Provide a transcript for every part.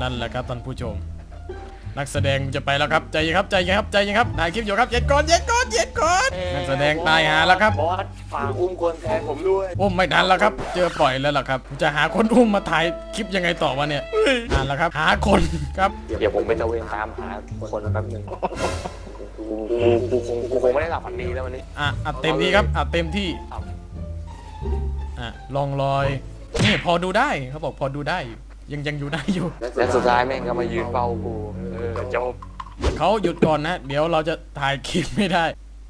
นั่นแหละครับท่านผู้ชม นักแสดงจะไปแล้วครับใจเย็นครับใจเย็นครับใจเย็นครับถ่ายคลิปอยู่ครับเย็นก่อนเย็นก่อนเย็นก่อนนักแสดงตายหาแล้วครับบอสฝากอุ้มคนแทนผมด้วยอุ้มไม่ทันแล้วครับ เจอปล่อยแล้วล่ะครับ จะหาคนอุ้มมาถ่ายคลิปยังไงต่อวะเนี่ยอ่านแล้วครับ หาคนครับเดี๋ยวผมไปตะเวนตามหาคนแป๊บหนึงกูกูคงกูคงไม่ได้หลับฝันดีแล้ววันนี้อะอัดเต็มที่ครับอัดเต็มที่อะลองลอยนี่พอดูได้เขาบอกพอดูได้อยู่ ยังยังอยู่ได้อยู่ และสุดท้ายแม่งก็มายืนเฝ้ากูเออจบ เขาหยุดก่อนนะ เดี๋ยวเราจะถ่ายคลิปไม่ได้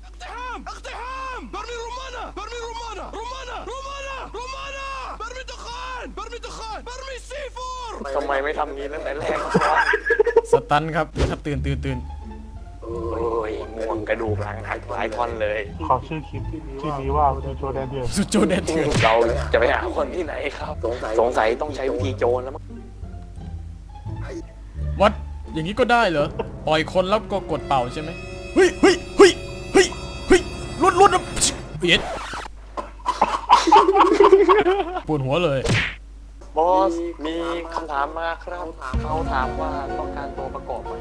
اقتحام اقتحام برمي رمانة برمي رمانة رمانة رمانة رمانة برمي دخان برمي دخان برمي سي فور ทำไมไม่ทำงี้ตั้งแต่แรกวะ สตันครับตื่นครับตื่นตื่นตื่น โอ้ยง่วงกระดูกหลังหายหลายท่อนเลย ขอชื่อคลิปที่นี้ว่าเป็นโจแดนเดียน สุดโจเดนเถื่อน เราจะไปหาคนที่ไหนครับ สงสัยต้องใช้วิธีโจรแล้วมั้ง วัด อย่างนี้ก็ได้เหรอ ปล่อยคนแล้วก็กดเป่าใช่ไหมเฮ้ยเฮ้ยเฮ้ยเฮ้ยเฮ้ยลุดลุดเย็ดปวดหัวเลย บอส มีคำถามมาครับเขาถามว่าต้องการตัวประกอบไหม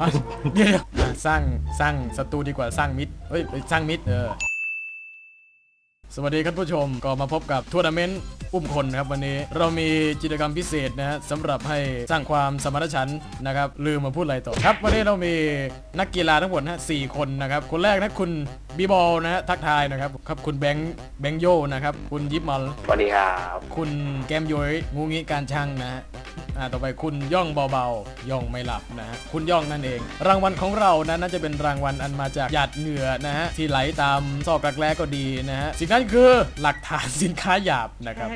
อะเดี๋ยวๆอะสร้างสร้างศัตรูดีกว่าสร้างมิตรเฮ้ยไปสร้างมิตรเออ สวัสดีครับผู้ชมก็มาพบกับทัวร์นาเมนต์อุ้มคนนะครับวันนี้เรามีกิจกรรมพิเศษนะฮะสำหรับให้สร้างความสมรรถฉันท์นะครับลืมมาพูดอะไรต่อครับ วันนี้เรามีนักกีฬาทั้งหมดนะฮะสี่คนนะครับคนแรกนะคุณบีบอลนะฮะทักทายนะครับครับคุณแบงค์แบงค์โยนะครับคุณยิปมัลสวัสดีครับ คุณแกมย้อยงูงี้การช่างนะฮะ อ่าต่อไปคุณย่องเบาๆ ย่องไม่หลับนะฮะคุณย่องนั่นเอง รางวัลของเรานะน่าจะเป็นรางวัลอันมาจากหยาดเหงื่อนะฮะที่ไหลตามซอกรักแร้ก็ดีนะฮะสิ่งนั้นคือหลักฐานสินค้าหยาบนะครับ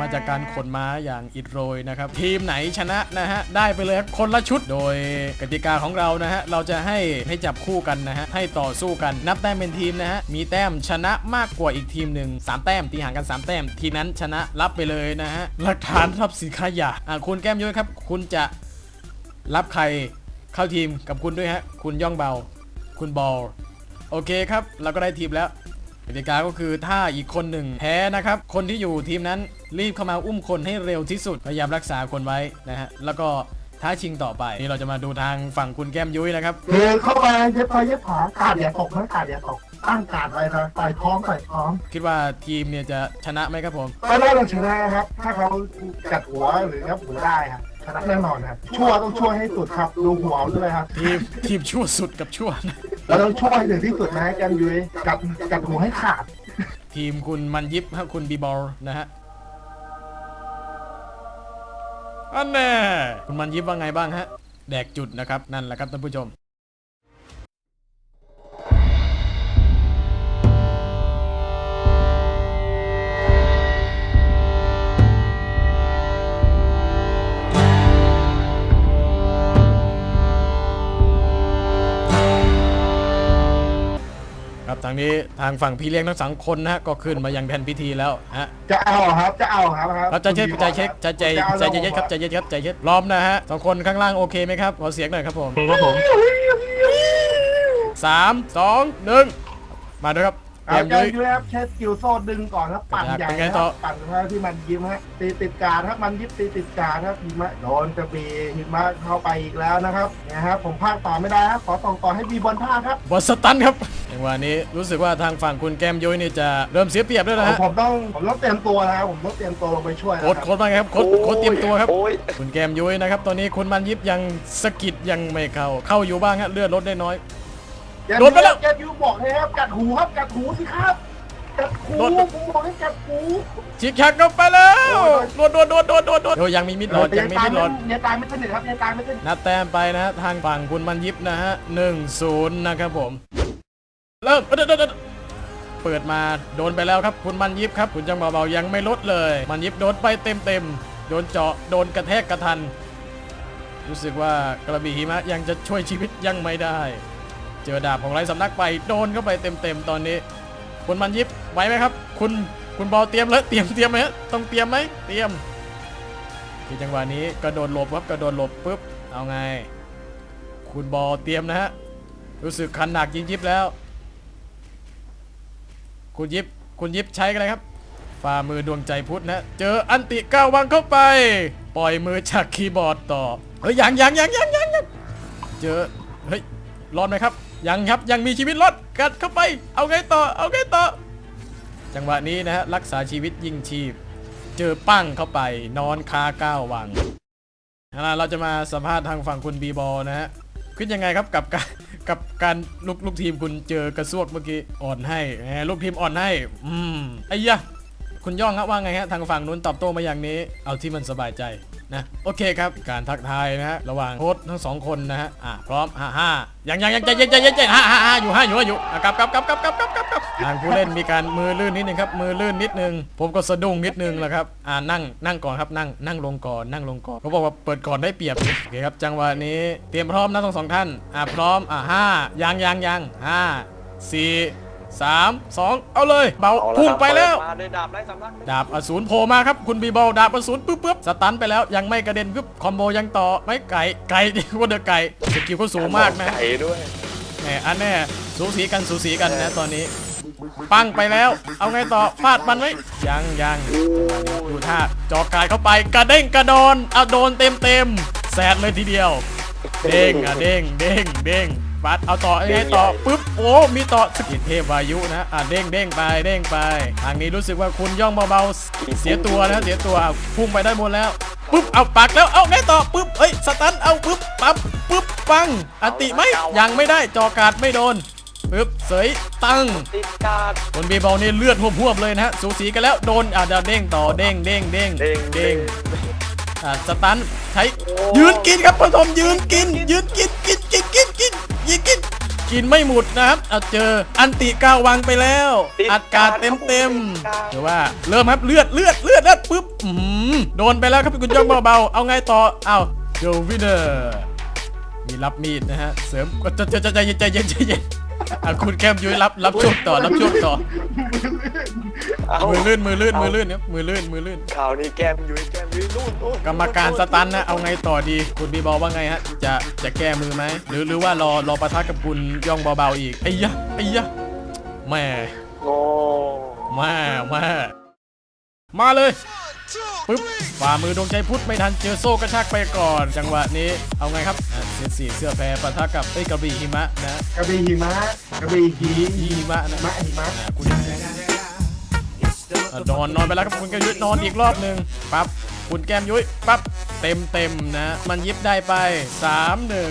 มาจากการขนม้าอย่างอิดโรยนะครับทีมไหนชนะนะฮะได้ไปเลยครับคนละชุดโดยกติกาของเรานะฮะเราจะให้ให้จับคู่กันนะฮะให้ต่อสู้กันนับแต้มเป็นทีมนะฮะมีแต้มชนะมากกว่าอีกทีมหนึ่งสามแต้มตีห่างกันสามแต้มทีมนั้นชนะรับไปเลยนะฮะหลักฐานรับสินค้าหยาบอ่าคุณแก้มยุ้ยครับ คุณจะรับใครเข้าทีมกับคุณด้วยฮะ คุณย่องเบา คุณบอล โอเคครับ เราก็ได้ทีมแล้วกติกาก็คือถ้าอีกคนหนึ่งแพ้นะครับ คนที่อยู่ทีมนั้นรีบเข้ามาอุ้มคนให้เร็วที่สุด พยายามรักษาคนไว้นะฮะ แล้วก็ ท้าชิงต่อไป นี่เราจะมาดูทางฝั่งคุณแก้มยุ้ยนะครับ เดินเข้ามาเย็บไปเย็บขากาดอย่าตกนะกาดอย่าตกตั้งกาดไว้นะใส่ท้องใส่ท้องคิดว่าทีมเนี่ยจะชนะไหมครับผมก็ได้เราชนะครับ ถ้าเขากัดหัวหรือยับหัวได้ครับชนะแน่นอนครับชั่วต้องช่วยให้สุดครับดูหัวด้วยครับทีมทีมชั่วสุดกับชั่วนะเราต้องช่วยให้ถึงที่สุดนะแกมยุ้ยกัดกัดหัวให้ขาด ทีมคุณมันยิบฮะคุณบีบอลนะฮะ อันแน่คุณมันยิบว่าไงบ้างฮะ แดกจุดนะครับ นั่นแหละครับท่านผู้ชม ครับทางนี้ทางฝั่งพี่เลี้ยงทั้งสองคนนะฮะก็ขึ้นมายังแทนพิธีแล้วฮะจะเอาครับจะเอาครับครับเราใจเช็คใจเช็คใจใจใจเย็นๆครับใจเย็นๆครับใจเย็นพร้อมนะฮะสองคนข้างล่างโอเคไหมครับขอเสียงหน่อยครับผมโอเคครับผมสามสองหนึ่งมาด้วยครับเตเอารียมแกยุ้มยยุ้ยครับเช็ดกิวโซ่ดึงก่อนครับปั่นใหญ่เป็นไงคต่รัอ บปั่นครับที่มันยิ้มฮะตีติดกาดครับมันยิบตีติดกาดครับหิมะโดนกระบี่หิมะเข้าไปอีกแล้วนะครับเนี่ยครับผมพากต่อไม่ได้ครับขอส่งต่อให้บีบอลพากครับบอลสตันครับ อย่างวันนี้รู้สึกว่าทางฝั่งคุณแก้มยุ้ยนี่จะเริ่มเสียเปรียบแล้วนะฮะผมต้องผมต้องเตรียมตัวนะครับผมต้องเตรียมตัวลงไปช่วยนะโค้ดครับโค้ดมาไงครับโค้ดโค้ดเตรียมตัวครับ โอ้ยคุณแก้มยุ้ยนะครับตอนนี้คุณมันยิบยังสะกิดยังไม่เข้าเข้าอยู่บ้างฮะเลือดลดได้น้อยแกมโดนไปแล้วแกมยูบอกให้ครับกัดหูครับกัดหูสิครับกัดหูโดน ผมบอกให้กัดหูชิกชักเข้าไปแล้วโดนโดนโดนโดนโดนโดนโอ้ยังมีมิดหลอดยังมีมิดหลอด เนี่ยตายไม่สนิทครับเนี่ยตายไม่สนิท นับแต้มไปนะฮะทางฝั่งคุณมันยิบนะฮะหนึ่งศูนย์นะครับผม เริ่มเดเดเปิดมาโดนไปแล้วครับ คุณมันยิบครับคุณจังเบาๆยังไม่ลดเลย มันยิบโดนไปเต็มเต็มๆโดนเจาะโดนกระแทกกระทัน รู้สึกว่ากระบี่หิมะยังจะช่วยชีวิตยังไม่ได้ เจอดาบของไรสำนักไปโดนเข้าไปเต็มเต็มๆตอนนี้ คุณมันยิบไหวไหมครับ คุณคุณบอลเตรียมแล้วเตรียมเตรียมไหมฮะต้องเตรียมไหมเตรียมที่จังหวะนี้กระโดดหลบครับกระโดดหลบปุ๊บเอาไง คุณบอลเตรียมนะฮะรู้สึกคันหนักยิงยิบแล้ว คุณยิบคุณยิบใช้กันเลยครับฝ่ามือดวงใจพุทธนะเจออันติก้าววังเข้าไป ปล่อยมือจากคีย์บอร์ดต่อเฮ้ยยังยังยังยังยังยังเจอเฮ้ยรอดไหมครับ ยังครับยังมีชีวิตรอดกัดเข้าไป เอาไงต่อเอาไงต่อ จังหวะนี้นะฮะรักษาชีวิตยิ่งชีพ เจอปั้งเข้าไป นอนคาก้าววังเอาล่ะเราจะมาสัมภาษณ์ทางฝั่งคุณบีบอลนะฮะคิดยังไงครับกับการ กับการลูกลูกทีมคุณเจอกระซวกเมื่อกี้อ่อนให้แหมลูกทีมอ่อนให้ อืมไอ้ยะคุณย่องครับว่าไงฮะทางฝั่งนู้นตอบโต้มาอย่างนี้ เอาที่มันสบายใจนะโอเคครับการทักทายนะฮะระหว่างโค้ชทั้งสองคนนะฮะอะพร้อมห้าห้ายังยังยังใจเย็นใจเย็นใจเย็นห้าห้าห้าอยู่ห้าอยู่ห้าอยู่อะกลับกลับกลับกลับกลับกลับกลับ กลับทางผู้เล่นมีการมือลื่นนิดนึงครับ มือลื่นนิดนึง ผมก็สะดุ้งนิดนึงแหละครับ อ่านั่งนั่งก่อนครับนั่งนั่งลงก่อนนั่งลงก่อนเขาบอกว่าเปิดก่อนได้เปรียบโอเคครับจังหวะนี้เตรียมพร้อมนะทั้งสองท่าน อ่าพร้อมอ่าห้ายังยังยังห้าสี่สามสองเอาเลย เบาเอาละพุ่งครับไปแล้วเดมาด้วยดาบไร้สำนักดาบอสูรโผล่มาครับ คุณบีบอลดาบอสูรปึ๊บปึ๊บสตันไปแล้วยังไม่กระเด็นปึ๊บคอมโบยังต่อไม่ไก่ไก่ว่าเดอะไก่สกิลเขาสูงมากนะไก่ด้วยแหมอันแน่สูสีกันสูสีกันนะตอนนี้ ปังไปแล้ว เอาไงต่อฟาดมันไหมยังยังดูท่าจอกายเข้าไปกระเด้งกระโดนเอาโดนเต็มเต็มแสดเลยทีเดียว เด้งอะเด้งเด้งเด้งปัดเอาต่อไงต่อปึ๊บโอ้มีต่อสกิเทพวายุนะอะเด้งเด้งไปเด้งไปทางนี้รู้สึกว่าคุณย่องเบาๆเสียตัวนะเสียตัวพุ่งไปได้หมดแล้วปึ๊บเอาปักแล้วเอาไงต่อปึ๊บเอ้ยสตันเอาปึ๊บปั๊บปึ๊บปังอติไหมยังไม่ได้จอกาดไม่โดน ปึ๊บเสยตั้งติดการ์ดคนบีบอลนี่เลือดหวบๆเลยนะฮะสูสีกันแล้วโดนอะเดี๋ยวเด้งต่อเด้งเด้งเด้งเด้งเด้งอะสตันใช้ยืนกินครับผสมยืนกิน ยืนกินกินกินกินกินยิงกินกินไม่หมดนะครับอะเจออันติก้าววังไปแล้ว อัดการเต็มเต็มๆหรือว่าเริ่มครับเลือดเลือดเลือดเลือดปุ๊บอื้อหือโดนไปแล้วครับคุณย่องเบาๆเอาไงต่อเอาโจวินเนอร์มีรับมีดนะฮะเสริมใจใจใจเย็นใจเย็นใจเย็น อะคุณแคมยุ้ยรับรับช่วงต่อรับช่วงต่อ เอามือลื่นมือลื่นมือลื่นเนี่ยมือลื่นมือลื่น ข่าวนี้แก้มยุ้ยแก้มยุ้ยนู่นนู่นกรรมการสตันนะเอาไงต่อดี คุณบีบอลว่าไงฮะ จะจะแก้มือไหมหรือหรือว่ารอรอปะทะกับคุณย่องเบาๆอีกไอ้ยะไอ้ยะแม่โง่แม่แม่มาเลย ปึ๊บฝ่ามือดวงใจพุทธไม่ทันเจอโซ่กระชากไปก่อน จังหวะนี้เอาไงครับอะเสียดสีเสื้อแพรปะทะกับไอ้ยกระบี่หิมะนะกระบี่หิมะกระบี่หีหิมะนะหิมะหิมะอะคุณอะนอนนอนไปแล้วครับคุณแก้มยุ้ยนอนอีกรอบหนึ่งปั๊บคุณแก้มยุ้ยปั๊บเต็มเต็มๆนะ มันยิบได้ไปสามหนึ่ง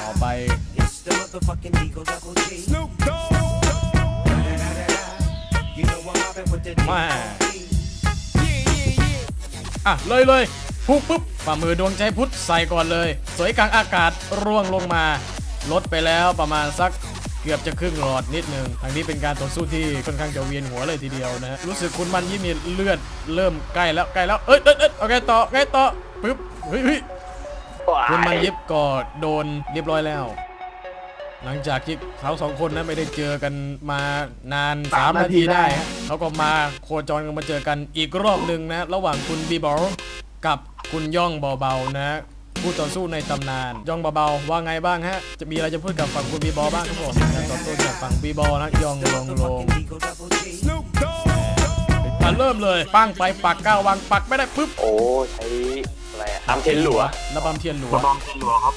ต่อไป Snoop Dogg. มา อะเลยเลยพุ่งปุ๊บฝ่ามือดวงใจพุทธใส่ก่อนเลย สวยกลางอากาศร่วงลงมา ลดไปแล้วประมาณสักเกือบจะครึ่งหลอดนิดนึงทางนี้เป็นการต่อสู้ที่ค่อนข้างจะเวียนหัวเลยทีเดียวนะฮะรู้สึกคุณมันยิ่งมีเลือดเริ่มใกล้แล้วใกล้แล้ว เอ้ยเอ้ยเอ้ยเอาไงต่อไงต่อปึ๊บเฮ้ยเฮ้ยคุณมันยิบก็โดนเรียบร้อยแล้ว หลังจากที่เขาสองคนนั้นไม่ได้เจอกันมานานสามนาทีได้ฮะเขาก็มาโคจรกันมาเจอกันอีกรอบหนึ่งนะ ระหว่างคุณบีบอลกับคุณย่องเบาๆนะผู้ต่อสู้ในตำนาน ย่องเบาๆว่าไงบ้างฮะ จะมีอะไรจะพูดกับฝั่งคุณบีบอลบ้างครับผมการต่อสู้จากฝั่งบีบอลนะย่องลงลง Snoop Dogg. อะเริ่มเลยปั้งไปปักก้าววางปักไม่ได้ปุ๊บโอ้ใช้ อะไรอะอัมเทนหลัวระบำเทียนหลวระบำเทนหลัวครับ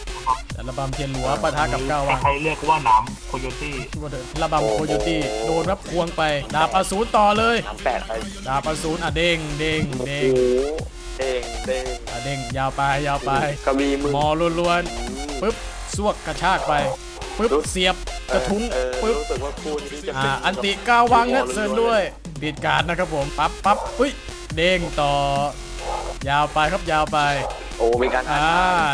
ระบำเทียนหลวปะทะกับก้าววางใครเรียกว่าหนามโคโยตี้ว่าเดินระบำโคโยตี้โดนรับควงไป ดาบอสูรต่อเลยน้ำแปดไปดาบอสูรอะเด้งเด้งโอ้เด้โหงเด้งเด้งอะเด้งยาวไปยาวไป กระบี่มือมอล้วนๆปึ๊บสวกกระชากไปปึ๊บเสียบกระทุ้งเออปึ๊บรู้สึกว่าคู่นี้จะอ่าเป็นอันติก้าววังนะเซิร์นด้วยปิดการดนะครับผมปั๊บปั๊บอุ้ยเด้งต่อ ยาวไปครับยาวไป โอ้มีการอ่า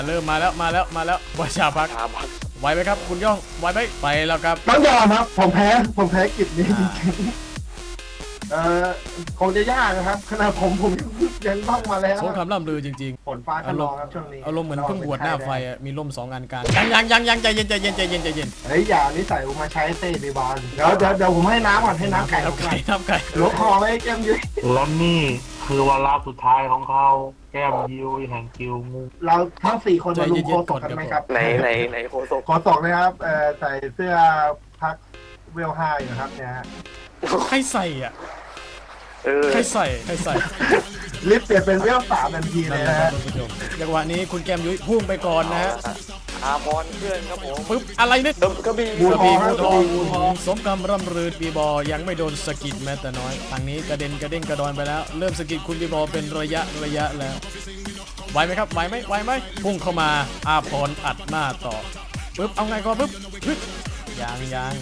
เริ่มมาแล้วมาแล้วมาแล้ววาชาพักชาบักไหวไหมครับ คุณย่องไหวไหมไปแล้วครับต้องยอมครับผมแพ้ผมแพ้กิจนี้จริงๆเอ่อคงจะยากนะครับขนาดผมผมยังต้องมาแล้วสงครามล่ำลือจริงๆฝนฟ้าขนองครับช่วงนี้อารมณ์เหมือนเพิ่งบวชหน้าไฟอะมีร่มสองอันกลางยังยังยังยังใจเย็นใจเย็นใจเย็นใจเย็นเฮ้ยอย่านิสัยผมมาใช้เต้ไปบอลเดี๋ยวเดี๋ยวเดี๋ยวผมให้น้ำก่อนให้น้ำไก่ผน้ำมก่อไก่นน้ำไก่หลวงคอไว้แก้มยุ้ยและนี่ คือวาระสุดท้ายของเขาแก้มยิวแห่งกิวงูเราทั้งสี่คนมาลุมโคศกกันไหมครับไหนไหนไหนโคโซโคศกนะครับเอ่อใส่เสื้อพักเวลห้าอยู่ครับเนี่ยฮะใครใส่อะเออใครใส่ใครใส่ลิฟต์เปลี่ยนเป็นเวลสามทันทีเลนั่นยแหละนะครับฮะคุณผู้ชมจังหวะนี้คุณแกมยุ้ยพุ่งไปก่อนนะฮะ อาพรเพื่อนครับผมปึ๊บอะไรเนี่ย กระกระบี่บูกระทบี่องงูฮะทองบูทองสมกำร่ำรือบีบอยังไม่โดนสะกิดแม้แต่น้อยทางนี้กระเด็นกระเด้งกระดอนไปแล้ว เริ่มสะกิดคุณบีบอเป็นระยะระยะแล้ว ไหวไหมครับไหวไหมไหวไหมพุ่งเข้ามาอาพรอัดหน้าต่อปึ๊บเอาไงก่อนปึ๊บปึ๊บยางยาง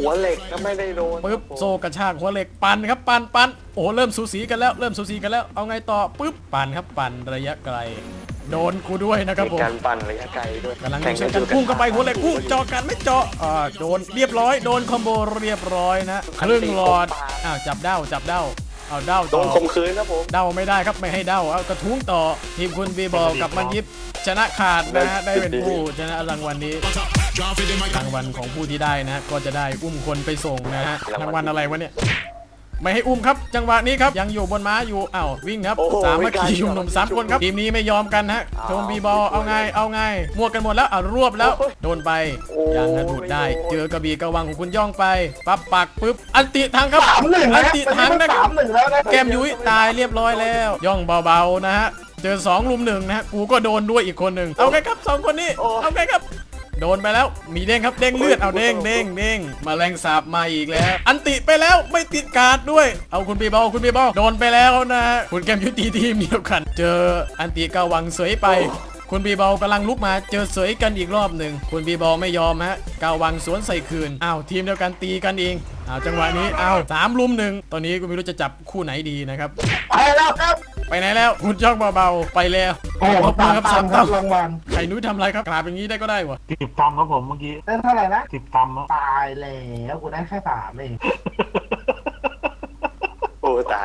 หัวเหล็กก็ไม่ได้โดนปึ๊บโซกระชากหัวเหล็กปั่นครับปั่นปั่นโอ้โหเริ่มสูสีกันแล้วเริ่มสูสีกันแล้วเอาไงต่อปึ๊บปั่นครับปั่นระยะไกล โดนกูด้วยนะครับมีผมการปั่นระยะไกลด้วยกำลังแข่ช่วยกันพุ่งเข้าไปหัวเหล็กพุ่งเจาะกันไม่เจาะอ่าโดนเรียบร้อย โดนคอมโบเรียบร้อยนะครึ่งหลอดอ้าวจับเด้าจับเด้าเอาเด้าโดต่อนข่มขืนครับผมเด้าไม่ได้ครับไม่ให้เด้าเอากระทุ้งต่อทีมคุณบีบอลกับมันยิบชนะขาดนะฮะได้เป็นผู้ชนะรางวัลนี้รางวัลของผู้ที่ได้นะก็จะได้อุ้มคนไปส่งนะฮะรางวัลอะไรวะเนี่ย ไม่ให้อุ้มครับ จังหวะนี้ครับยังอยู่บนม้าอยู่อ้าววิ่งครับโอ้โหสามมัคคีไม่กล้าชุมนุมสามคนครับทีมนี้ไม่ยอมกันฮะเอาโทมบีบอลเอาไงเอาไงมั่วกันหมดแล้วอะรวบแล้วโอ้ยโดนไปโอ้ยยังกระดูดได้ ไม่โดน เจอกระบี่กระวังของคุณย่องไปปั๊บปักปุ๊บอันติทางครับสามหนึ่งอันะนฮะติทางนะคสารับ มหนึ่งแล้วนะแก้มยุ้ยตายเรียบร้อยแล้ว ย่องเบาๆนะฮะ เจอ2ลุมหนึ่งนะฮะ กูก็โดนด้วยอีกคนหนึ่งเอาไงครับสองคนนี้โอ้เอาไงครับ โดนไปแล้ว มีเด้งครับเด้งเลือดเอาเด้งเด้งเด้งแมาแรงสาบมาอีกแล้ว อันติไปแล้วไม่ติดการ์ดด้วย เอาคุณบีบอลคุณบีบอลโดนไปแล้วนะฮะคุณแก้มยุ้ยตีทีมเดียวกัน เจออันติกาวังเสยไปคุณบีบอลกำลังลุกมาเจอเสยกันอีกรอบหนึ่ง คุณบีบอลไม่ยอมฮะกาวังสวนใส่คืน อ้าวทีมเดียวกันตีกันเองอ้าวจังหวะนี้ อ้าวสามลุมหนึ่ง ตอนนี้กูไม่รู้จะจับคู่ไหนดีนะครับ ไปแล้วครับ ไปไหนแล้วคุณย่องเบาๆไปแล้วโอ้ขอบคุตาณมครับตาสามมครัตั้บมรางวัลไข่นุ้ยทำอะไรครับกราบอย่างนี้ได้ก็ได้วะสิบตัมครับผมเมื่อกี้ได้เท่าไหร่นะ สิบตัมอะตายแล้วกูได้แค่สามเอง โอ้ตาย